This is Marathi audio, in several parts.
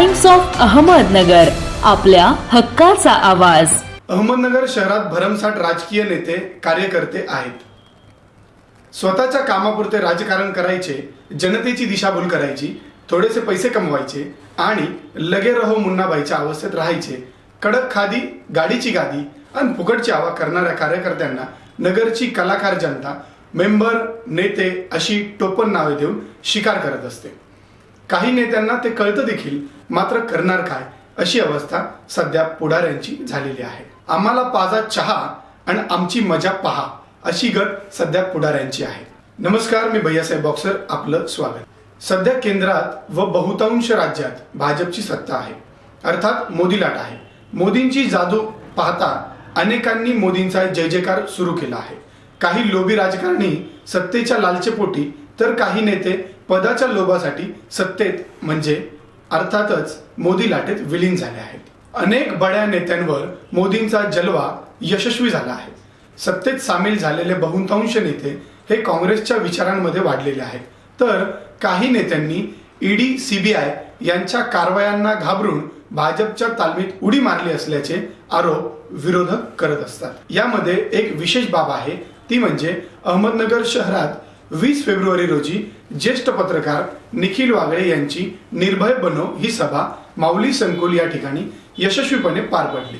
टाइम्स ऑफ अहमदनगर आपल्या हक्काचा आवाज. अहमदनगर शहरात भरमसाठ राजकीय नेते कार्यकर्ते आहेत. स्वतःच्या कामापुरते राजकारण करायचे जनतेची दिशाभूल करायची थोडेसे पैसे कमवायचे आणि लगे रहो मुन्नाबाईच्या अवस्थेत राहायचे कडक खादी गाडीची गादी आणि फुकटची आवा करणाऱ्या कार्यकर्त्यांना नगरची कलाकार जनता मेंबर नेते अशी टोपण नावे देऊन शिकार करत असते. काही नेत्यांना ते कळतं देखील मात्र करणार काय? अशी अवस्था सध्या पुढाऱ्यांची झालेली आहे. आम्हाला पाजा चहा आणि आमची मजा पहा अशी गट सध्या पुढाऱ्यांची आहे. नमस्कार मी भैयासाहेब बॉक्सर आपलं स्वागत. सध्या केंद्रात व बहुतांश राज्यात भाजपची सत्ता आहे. अर्थात मोदी लाट आहे. मोदींची जादू पाहता अनेकांनी मोदींचा जय जयकार सुरू केला आहे. काही लोभी राजकारणी सत्तेच्या लालचेपोटी तर काही नेते पदाच्या लोभासाठी सत्तेत म्हणजे अर्थातच मोदी लाटेत विलीन झाले आहेत. अनेक बड्या नेत्यांवर मोदींचा जलवा यशस्वी झाला आहे. सत्तेत सामील झालेले बहुतांश नेते हे काँग्रेसच्या विचारांमध्ये वाढलेले आहेत. तर काही नेत्यांनी ईडी सीबीआय यांच्या कारवायांना घाबरून भाजपच्या तालमीत उडी मारली असल्याचे आरोप विरोधक करत असतात. यामध्ये एक विशेष बाब आहे. ती म्हणजे अहमदनगर शहरात वीस फेब्रुवारी रोजी ज्येष्ठ पत्रकार निखिल वागळे यांची निर्भय बनो ही सभा माऊली संकुल या ठिकाणी यशस्वीपणे पार पडली.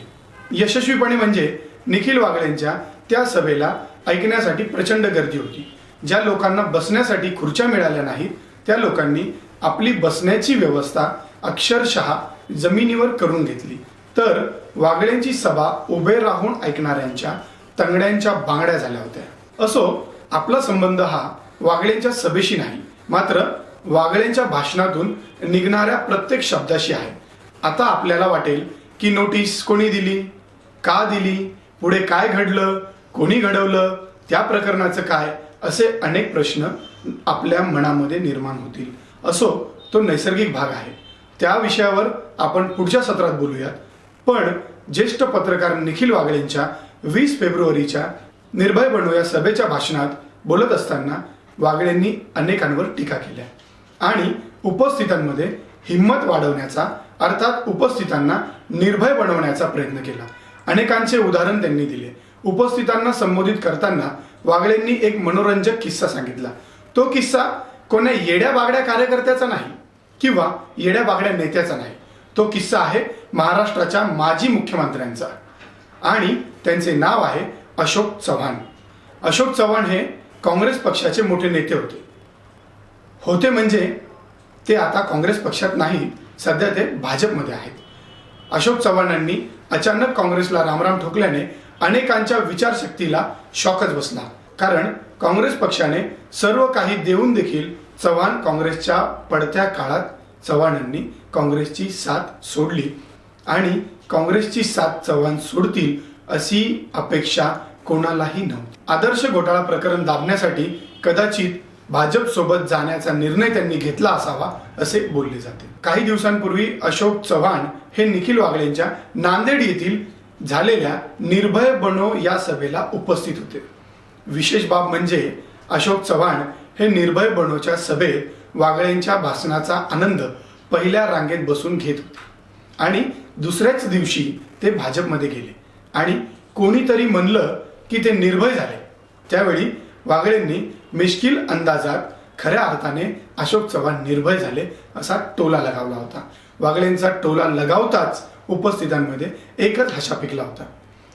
यशस्वीपणे म्हणजे निखिल वागळेंच्या त्या सभेला ऐकण्यासाठी प्रचंड गर्दी होती. ज्या लोकांना बसण्यासाठी खुर्च्या मिळाल्या नाहीत त्या लोकांनी आपली बसण्याची व्यवस्था अक्षरशः जमिनीवर करून घेतली. तर वागळेंची सभा उभे राहून ऐकणाऱ्यांच्या तंगड्यांच्या बांगड्या झाल्या होत्या. असो आपला संबंध हा वागळेंच्या सभेशी नाही मात्र वागळेंच्या भाषणातून निघणाऱ्या प्रत्येक शब्दाशी आहे. आता आपल्याला वाटेल की नोटीस कोणी दिली का दिली पुढे काय घडलं कोणी घडवलं त्या प्रकरणाचं काय असे अनेक प्रश्न आपल्या मनामध्ये निर्माण होतील. असो तो नैसर्गिक भाग आहे. त्या विषयावर आपण पुढच्या सत्रात बोलूयात. पण ज्येष्ठ पत्रकार निखिल वागळेंच्या वीस फेब्रुवारीच्या निर्भय बनो या सभेच्या भाषणात बोलत असताना वागळेंनी अनेकांवर टीका केल्या. आणि उपस्थितांमध्ये हिंमत वाढवण्याचा अर्थात उपस्थितांना निर्भय बनवण्याचा प्रयत्न केला. अनेकांचे उदाहरण त्यांनी दिले. उपस्थितांना संबोधित करताना वागळेंनी एक मनोरंजक किस्सा सांगितला. तो किस्सा कोण्या येड्या बागड्या कार्यकर्त्याचा नाही किंवा येड्या बागड्या नेत्याचा नाही. तो किस्सा आहे महाराष्ट्राच्या माजी मुख्यमंत्र्यांचा. आणि त्यांचे नाव आहे अशोक चव्हाण. अशोक चव्हाण हे काँग्रेस पक्षाचे मोठे नेते होते. होते म्हणजे ते आता काँग्रेस पक्षात नाही सध्या ते भाजपमध्ये आहेत. अशोक चव्हाणांनी अचानक काँग्रेसला रामराम ठोकल्याने अनेकांच्या विचारशक्तीला शॉकच बसला. कारण काँग्रेस पक्षाने सर्व काही देऊन देखील चव्हाण काँग्रेसच्या पडत्या काळात चव्हाणांनी काँग्रेसची साथ सोडली. आणि काँग्रेसची साथ चव्हाण सोडतील अशी अपेक्षा कोणालाही नव्हतं. आदर्श घोटाळा प्रकरण दाबण्यासाठी कदाचित भाजप सोबत जाण्याचा निर्णय त्यांनी घेतला असावा असे बोलले जाते. काही दिवसांपूर्वी अशोक चव्हाण हे निखिल वागळेंच्या नांदेड येथील झालेल्या निर्भय बनो या सभेला उपस्थित होते. विशेष बाब म्हणजे अशोक चव्हाण हे निर्भय बनोच्या सभेत वागळेंच्या भाषणाचा आनंद पहिल्या रांगेत बसून घेत होते आणि दुसऱ्याच दिवशी ते भाजपमध्ये गेले. आणि कोणीतरी म्हणलं की ते निर्भय झाले. त्यावेळी वागळेंनी मिश्किल अंदाजात खऱ्या अर्थाने अशोक चव्हाण निर्भय झाले असा टोला लगावला होता. वागळेंचा टोला लगावताच उपस्थितांमध्ये एकच हशा पिकला होता.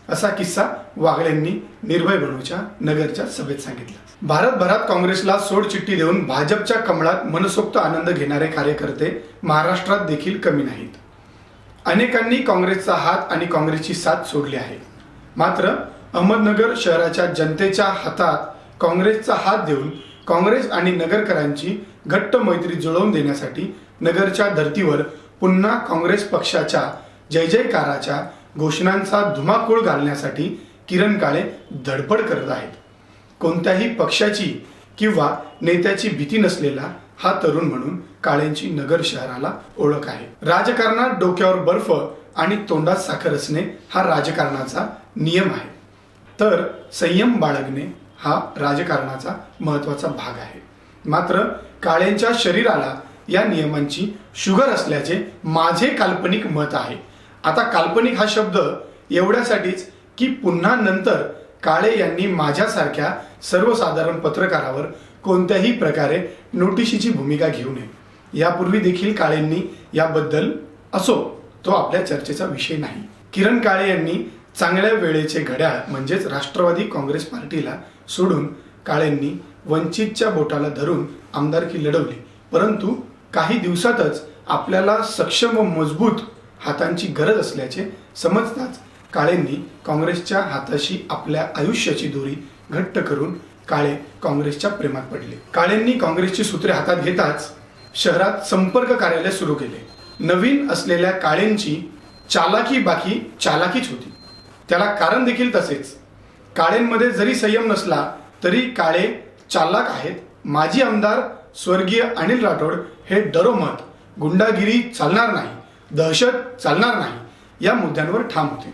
असा किस्सा वागळेंनी निर्भय बनूच्या नगरच्या सभेत सांगितला. भारतभरात काँग्रेसला सोडचिठ्ठी देऊन भाजपच्या कमळात मनसोक्त आनंद घेणारे कार्यकर्ते महाराष्ट्रात देखील कमी नाहीत. अनेकांनी काँग्रेसचा हात आणि काँग्रेसची साथ सोडली आहे. मात्र अहमदनगर शहराच्या जनतेच्या हातात काँग्रेसचा हात देऊन काँग्रेस आणि नगरकरांची घट्ट मैत्री जुळवून देण्यासाठी नगरच्या धर्तीवर पुन्हा काँग्रेस पक्षाच्या जय जयकाराच्या घोषणांचा धुमाकूळ घालण्यासाठी किरण काळे धडपड करत आहेत. कोणत्याही पक्षाची किंवा नेत्याची भीती नसलेला हा तरुण म्हणून काळेंची नगर शहराला ओळख आहे. राजकारणात डोक्यावर बर्फ आणि तोंडात साखर असणे हा राजकारणाचा नियम आहे. तर संयम बाळगणे हा राजकारणाचा महत्त्वाचा भाग आहे. मात्र काळेंच्या शरीराला या नियमांची शुगर असल्याचे माझे काल्पनिक मत आहे. आता काल्पनिक हा शब्द एवढ्यासाठीच की पुन्हा नंतर काळे यांनी माझ्यासारख्या सर्वसाधारण पत्रकारावर कोणत्याही प्रकारे नोटिशीची भूमिका घेऊ नये. यापूर्वी देखील काळेंनी याबद्दल असो तो आपल्या चर्चेचा विषय नाही. किरण काळे यांनी चांगल्या वेळेचे घड्याळ म्हणजेच राष्ट्रवादी काँग्रेस पार्टीला सोडून काळेंनी वंचितच्या बोटाला धरून आमदारकी लढवली. परंतु काही दिवसातच आपल्याला सक्षम व मजबूत हातांची गरज असल्याचे समजताच काळेंनी काँग्रेसच्या हाताशी आपल्या आयुष्याची दोरी घट्ट करून काळे काँग्रेसच्या प्रेमात पडले. काळेंनी काँग्रेसची सूत्रे हातात घेताच शहरात संपर्क कार्यालय सुरू केले. नवीन असलेल्या काळेंची चालाकी बाकी चालाकीच होती. त्याला कारण देखील तसेच. काळेंमध्ये जरी संयम नसला तरी काळे चालाक आहेत. माजी आमदार स्वर्गीय अनिल राठोड हे डरोमत गुंडागिरी चालणार नाही दहशत चालणार नाही या मुद्द्यांवर ठाम होते.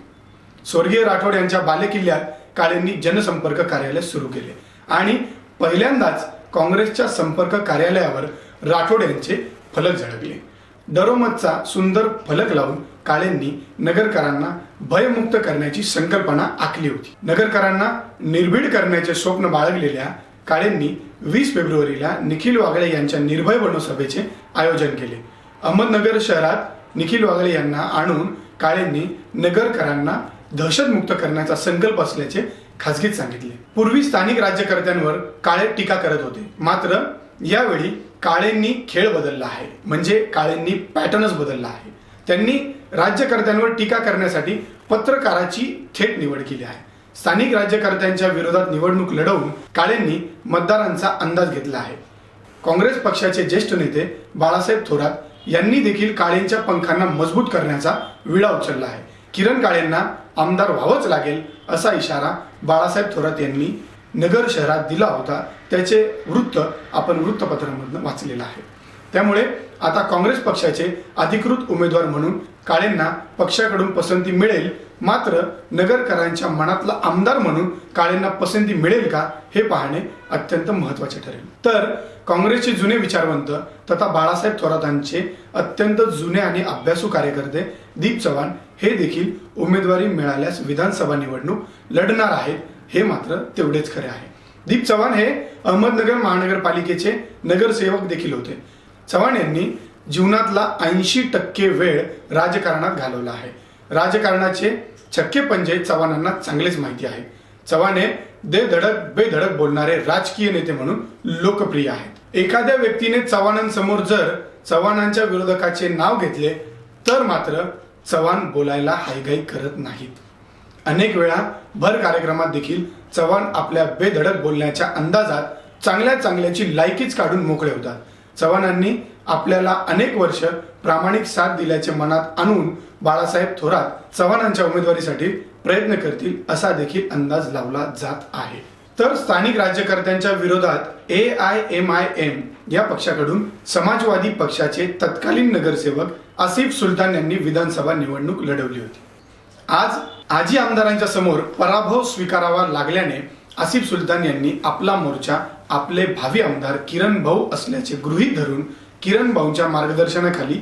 स्वर्गीय राठोड यांच्या बालेकिल्ल्यात काळेंनी जनसंपर्क कार्यालय सुरू केले आणि पहिल्यांदाच काँग्रेसच्या संपर्क कार्यालयावर राठोड यांचे फलक झळकले. डरोमतचा सुंदर फलक लावून काळेंनी नगरकरांना भयमुक्त करण्याची संकल्पना आखली होती. नगरकरांना निर्भीड करण्याचे स्वप्न बाळगलेल्या काळेंनी वीस फेब्रुवारीला निखिल वागळे यांच्या निर्भय बनसभेचे आयोजन केले. अहमदनगर शहरात निखिल वागळे यांना आणून काळेंनी नगरकरांना दहशतमुक्त करण्याचा संकल्प असल्याचे खासगीत सांगितले. पूर्वी स्थानिक राज्यकर्त्यांवर काळे टीका करत होते. मात्र यावेळी काळेंनी खेळ बदलला आहे. म्हणजे काळेंनी पॅटर्नच बदलला आहे. त्यांनी राज्यकर्त्यांवर टीका करण्यासाठी पत्रकाराची थेट निवड केली आहे. स्थानिक राज्यकर्त्यांच्या विरोधात निवडणूक लढवून काळेंनी मतदारांचा अंदाज घेतला आहे. काँग्रेस पक्षाचे ज्येष्ठ नेते बाळासाहेब थोरात यांनी देखील काळेंच्या पंखांना मजबूत करण्याचा विडा उचलला आहे. किरण काळेंना आमदार व्हावंच लागेल असा इशारा बाळासाहेब थोरात यांनी नगर शहरात दिला होता. त्याचे वृत्त आपण वृत्तपत्रांमधून वाचलेलं आहे. त्यामुळे आता काँग्रेस पक्षाचे अधिकृत उमेदवार म्हणून काळेंना पक्षाकडून पसंती मिळेल मात्र नगरकरांच्या मनातला आमदार म्हणून काळेंना पसंती मिळेल का हे पाहणे अत्यंत महत्त्वाचे ठरेल. तर काँग्रेसचे जुने विचारवंत तथा बाळासाहेब थोरातांचे अत्यंत जुने आणि अभ्यासू कार्यकर्ते दीप चव्हाण हे देखील उमेदवारी मिळाल्यास विधानसभा निवडणूक लढणार आहेत हे मात्र तेवढेच खरे आहे. दीप चव्हाण हे अहमदनगर महानगरपालिकेचे नगरसेवक देखील होते. चव्हाण यांनी जीवनातला ऐंशी टक्के वेळ राजकारणात घालवला आहे. राजकारणाचे छक्के पंजे चव्हाणांना चांगलेच माहिती आहे. चव्हाण हे देधडक बेधडक बोलणारे राजकीय नेते म्हणून लोकप्रिय आहेत. एखाद्या व्यक्तीने चव्हाणांसमोर जर चव्हाणांच्या विरोधकाचे नाव घेतले तर मात्र चव्हाण बोलायला हायगाई करत नाहीत. अनेक वेळा भर कार्यक्रमात देखील चव्हाण आपल्या बेधडक बोलण्याच्या अंदाजात चांगल्या चांगल्याची लायकीच काढून मोकळे होतात. चव्हाणांनी आपल्याला अनेक वर्ष प्रामाणिक साथ दिल्याचे मनात आणून बाळासाहेब थोरात चव्हाणांच्या उमेदवारीसाठी प्रयत्न करतील असा देखील अंदाज लावला जात आहे. तर स्थानिक राज्यकर्त्यांच्या विरोधात A I M I M या पक्षाकडून समाजवादी पक्षाचे तत्कालीन नगरसेवक आसिफ सुलतान यांनी विधानसभा निवडणूक लढवली होती. आज आजी आमदारांच्या समोर पराभव स्वीकारावा लागल्याने आसिफ सुलतान यांनी आपला मोर्चा आपले भावी आमदार किरण भाऊ असल्याचे गृहीत धरून किरण भाऊंच्या मार्गदर्शनाखाली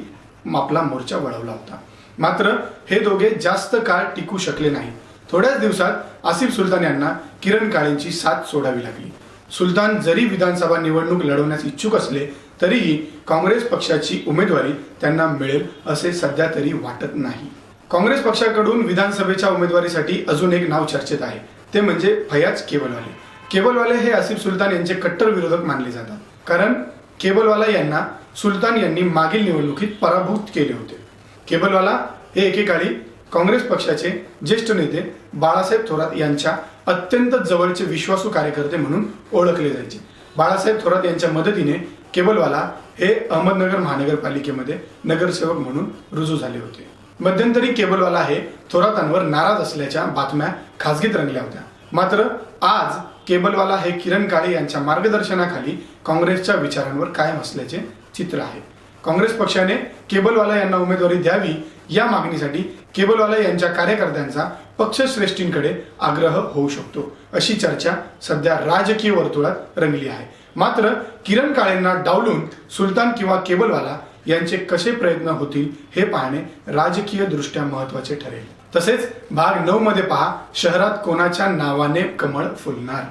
आपला मोर्चा वळवला होता. मात्र हे दोघे जास्त काळ टिकू शकले नाही थोड्याच दिवसात आसिफ सुलतान यांना किरण काळेंची साथ सोडावी लागली. सुलतान जरी विधानसभा निवडणूक लढवण्यास इच्छुक असले तरीही काँग्रेस पक्षाची उमेदवारी त्यांना मिळेल असे सध्या तरी वाटत नाही. काँग्रेस पक्षाकडून विधानसभेच्या उमेदवारीसाठी अजून एक नाव चर्चेत आहे. ते म्हणजे फयाज केबलवाले. केबलवाले हे आसिफ सुलतान यांचे कट्टर विरोधक मानले जातात. कारण केबलवाला यांना सुलतान यांनी मागील निवडणुकीत पराभूत केले होते. केबलवाला हे एकेकाळी काँग्रेस पक्षाचे ज्येष्ठ नेते बाळासाहेब थोरात यांच्या अत्यंत जवळचे विश्वासू कार्यकर्ते म्हणून ओळखले जायचे. बाळासाहेब थोरात यांच्या मदतीने केबलवाला हे अहमदनगर महानगरपालिकेमध्ये नगरसेवक म्हणून रुजू झाले होते. मध्यंतरी केबलवाला हे थोरातांवर नाराज असल्याच्या बातम्या खासगीत रंगल्या होत्या. मात्र आज केबलवाला हे किरण काळे यांच्या मार्गदर्शनाखाली काँग्रेसच्या विचारांवर कायम असल्याचे चित्र आहे. काँग्रेस पक्षाने केबलवाला यांना उमेदवारी द्यावी या मागणीसाठी केबलवाला यांच्या कार्यकर्त्यांचा पक्षश्रेष्ठींकडे आग्रह होऊ शकतो अशी चर्चा सध्या राजकीय वर्तुळात रंगली आहे. मात्र किरण काळेंना डावलून सुलतान किंवा केबलवाला यांचे कसे प्रयत्न होतील हे पाहणे राजकीय दृष्ट्या महत्त्वाचे ठरेल. तसेच भाग नऊ मध्ये पहा शहरात कोणाच्या नावाने कमळ फुलणार?